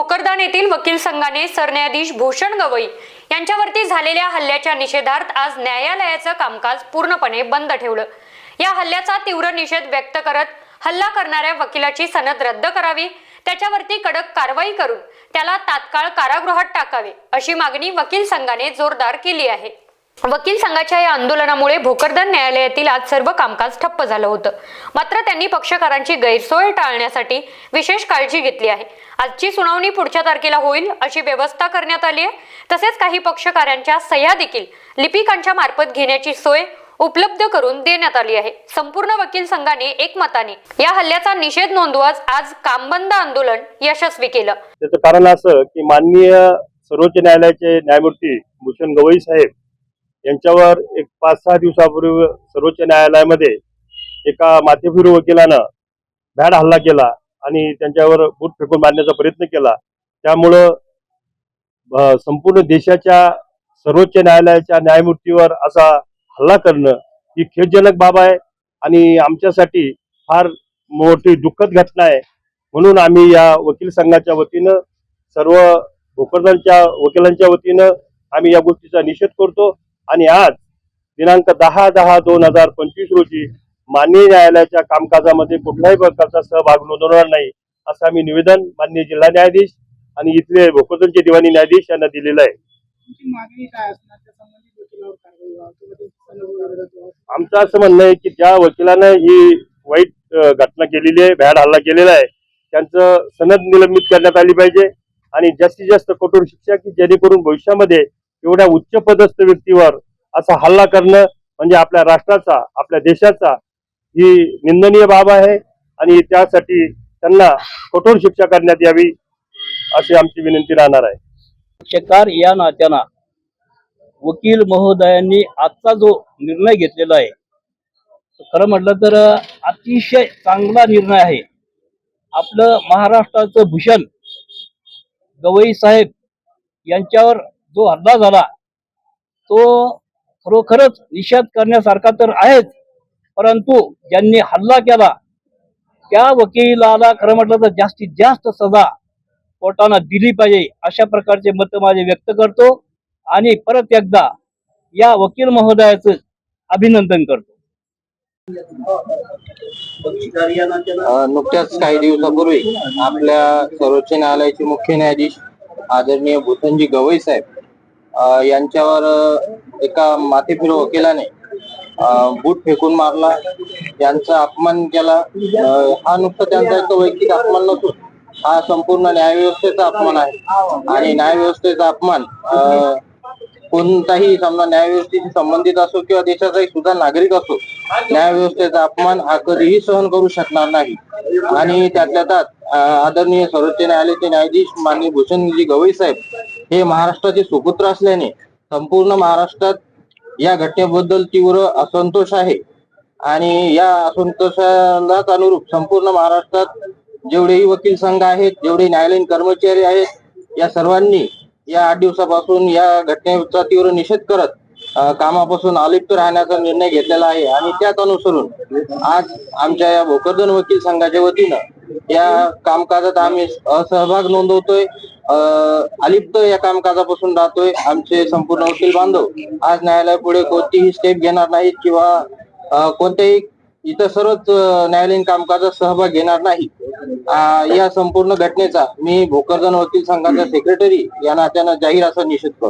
भोकरदान येथील वकील संघाने सरन्यायाधीश भूषण गवई यांच्यावरती झालेल्या हल्ल्याच्या निषेधार्थ आज न्यायालयाचं कामकाज पूर्णपणे बंद ठेवलं. या हल्ल्याचा तीव्र निषेध व्यक्त करत हल्ला करणाऱ्या वकिलाची सनद रद्द करावी त्याच्यावरती कडक कारवाई करून त्याला तात्काळ कारागृहात टाकावे अशी मागणी वकील संघाने जोरदार केली आहे. वकील संघाच्या या आंदोलनामुळे भोकरदन न्यायालयातील आज सर्व कामकाज ठप्प झालं होतं. मात्र त्यांनी पक्षकारांची गैरसोय टाळण्यासाठी विशेष काळजी घेतली आहे. आजची सुनावणी पुढच्या तारखेला होईल अशी व्यवस्था करण्यात आली आहे. तसेच काही पक्षकारांच्या सह्या देखील लिपिकांच्या मार्फत घेण्याची सोय उपलब्ध करून देण्यात आली आहे. संपूर्ण वकील संघाने एकमताने या हल्ल्याचा निषेध नोंदवत आज कामबंद आंदोलन यशस्वी केलं. त्याचं कारण असं की माननीय सर्वोच्च न्यायालयाचे न्यायमूर्ती भूषण गवई साहेब यांच्यावर एक पाच सहा दिवसापूर्वी सर्वोच्च न्यायालयामध्ये एका माथेफिरू वकिलानं भॅड हल्ला केला आणि त्यांच्यावर बूट फेकून मारण्याचा प्रयत्न केला. त्यामुळं संपूर्ण देशाच्या सर्वोच्च न्यायालयाच्या न्यायमूर्तीवर असा हल्ला करणं ही खेदजनक बाब आहे आणि आमच्यासाठी फार मोठी दुःखद घटना आहे. म्हणून आम्ही या वकील संघाच्या वतीनं सर्व भोकरदांच्या वकिलांच्या वतीनं आम्ही या गोष्टीचा निषेध करतो. आणि आज दिनांक दहा दहा दोन हजार पंचवीस रोजी माननीय न्यायालयाच्या कामकाजामध्ये कुठल्याही प्रकारचा सहभाग नोंदवणार नाही असं आम्ही निवेदन माननीय जिल्हा न्यायाधीश आणि इथले भोकरदनचे दिवाणी न्यायाधीश यांना दिलेलं आहे. आमचं असं म्हणणं आहे की ज्या वकिलानं ही वाईट घटना केलेली आहे भ्याड हल्ला केलेला आहे त्यांचं सनद निलंबित करण्यात आली पाहिजे आणि जास्तीत जास्त कठोर शिक्षा की जेणेकरून भविष्यामध्ये एवढ्या उच्च पदस्थ व्यक्तीवर असा हल्ला करणं म्हणजे आपल्या राष्ट्राचा आपल्या देशाचा ही निंदनीय बाब आहे आणि त्यासाठी त्यांना कठोर शिक्षा करण्यात यावी अशी आमची विनंती राहणार आहे. शिक्षकार या नात्यानं वकील महोदयांनी आजचा जो निर्णय घेतलेला आहे खरं म्हटलं तर अतिशय चांगला निर्णय आहे. आपलं महाराष्ट्राचं भूषण गवई साहेब यांच्यावर जो हल्ला झाला तो खरोखरच निषेध करण्यासारखा तर आहेच. परंतु ज्यांनी हल्ला केला त्या वकिलाला खरं म्हटलं तर जास्तीत जास्त सजा कोर्टानं दिली पाहिजे अशा प्रकारचे मत माझे व्यक्त करतो आणि परत एकदा या वकील महोदयाचं अभिनंदन करतो. नुकत्याच काही दिवसापूर्वी आपल्या सर्वोच्च न्यायालयाचे मुख्य न्यायाधीश आदरणीय भूतनजी गवई साहेब यांच्यावर एका माथेफिरू वकिलाने बूट फेकून मारला. त्यांचा अपमान केला. हा नुसतं त्यांचा एक वैयक्तिक अपमान नसून हा संपूर्ण न्यायव्यवस्थेचा अपमान आहे. आणि न्यायव्यवस्थेचा अपमान कोणताही समजा न्यायव्यवस्थेशी संबंधित असो किंवा देशाचा सुद्धा नागरिक असो न्यायव्यवस्थेचा अपमान हा कधीही सहन करू शकणार नाही. आणि त्यातल्या त्यात आदरणीय सर्वोच्च न्यायालयाचे न्यायाधीश माननीय भूषणजी गवई साहेब हे महाराष्ट्राचे सुपुत्र असल्याने संपूर्ण महाराष्ट्रात या घटनेबद्दल तीव्र असंतोष आहे. आणि या असंतोषालाच अनुरूप संपूर्ण महाराष्ट्रात जेवढेही वकील संघ आहेत जेवढे न्यायालयीन कर्मचारी आहेत या सर्वांनी या आठ दिवसापासून या घटनेचा तीव्र निषेध करत कामापासून अलिप्त राहण्याचा निर्णय घेतलेला आहे. आणि त्याच अनुसरून आज आमच्या या भोकरदन वकील संघाच्या वतीनं या कामकाजात आम्ही असहभाग नोंदवतोय. अलिप्त या कामकाजापासून राहतोय. आमचे संपूर्ण वकील बांधव आज न्यायालयापुढे कोणतीही स्टेप घेणार नाहीत किंवा कोणत्याही इतर सर्वच न्यायालयीन कामकाजात सहभाग घेणार नाही. या संपूर्ण घटनेचा मी भोकरदन वकील संघाचा सेक्रेटरी या नात्यानं जाहीर असा निषेध करतो.